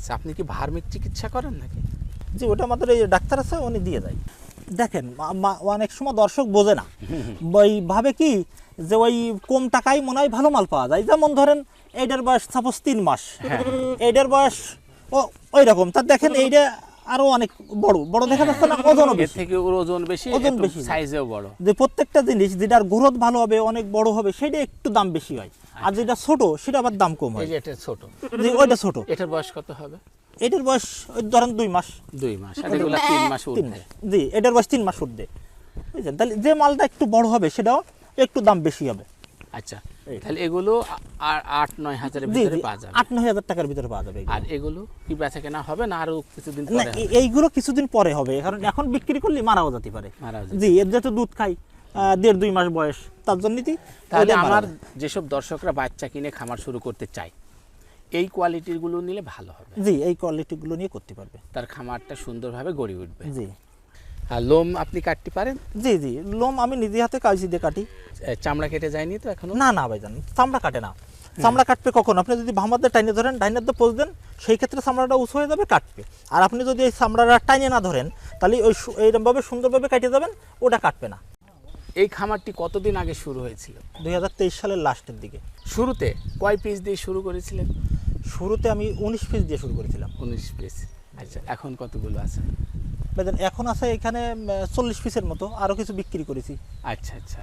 আছে। আপনি কি ভার্মিক চিকিৎসা করেন নাকি? যে ওটা আমাদের এই ডাক্তার আছে উনি দিয়ে দেয়। দেখেন অনেক সময় দর্শক বোঝে না। ওই ভাবে কি যে ওই কম টাকায় মনে হয় ভালো মাল পাওয়া যায়। যেমন ধরেন এইটার বয়স সাপোজ তিন মাস। এইডের এইটার বয়স ও ওই রকম তার দেখেন এইটা আরও অনেক বড়। বড় দেখা যাচ্ছে না ওজনও বেশি। থেকে ওজন বেশি ওজন বেশি। সাইজেও বড়। যে প্রত্যেকটা জিনিস যেটার গ্রোথ ভালো হবে অনেক বড় হবে সেটা একটু দাম বেশি হয়। আর যেটা ছোট সেটা আবার দাম কম হয়। এটা ছোট। যে ওইটা ছোট। এটার বয়স কত হবে? এটার বয়স ওই ধরেন দুই মাস। দুই মাস এগুলো তিন মাস উঠবে। জি এটার বয়স তিন মাস উঠবে। তাহলে যে মালটা একটু বড় হবে সেটাও একটু দাম বেশি হবে। আচ্ছা। তাহলে এগুলো আর আট নয় হাজারের ভিতরে পাওয়া যাবে। আট নয় হাজার টাকার ভিতরে পাওয়া যাবে আর এগুলো কি বেচা কেনা হবে না আরও কিছুদিন পরে এইগুলো কিছুদিন পরে হবে কারণ এখন বিক্রি করলে মারাও যেতে পারে। জি এর যেহেতু দুধ খাই দেড় দুই মাস বয়স তার জন্যই তাহলে আমার যেসব দর্শকরা বাচ্চা কিনে খামার শুরু করতে চায় এই কোয়ালিটিরগুলো নিলে ভালো হবে। জি এই কোয়ালিটিগুলো নিয়ে করতে পারবে। তার খামারটা সুন্দরভাবে গড়ে উঠবে। জি। আর লোম আপনি কাটতে পারেন? জি জি লোম আমি নিজে হাতে কাগজি দিয়ে কাটি। চামড়া কেটে যায়নি তো এখনও? না না ভাই ভাইজান চামড়া কাটে না। চামড়া কাটবে কখন? আপনি যদি ভামাদের টাইনে ধরেন ডাইনের দিয়ে পোজ দেন সেই ক্ষেত্রে চামড়াটা উঁচু হয়ে যাবে কাটবে। আর আপনি যদি এই চামড়াটা টাইনে না ধরেন তাহলে ওই এইরকমভাবে সুন্দরভাবে কাটে যাবেন ওটা কাটবে না। এই খামারটি কতদিন আগে শুরু হয়েছিল? দুই হাজার তেইশ সালের লাস্টের দিকে। শুরুতে কয় পিস দিয়ে শুরু করেছিলেন? শুরুতে আমি উনিশ পিস দিয়ে শুরু করেছিলাম। উনিশ পিস। আচ্ছা এখন কতগুলো আছে? এখন আছে এখানে চল্লিশ পিসের মতো আরও কিছু বিক্রি করেছি। আচ্ছা আচ্ছা।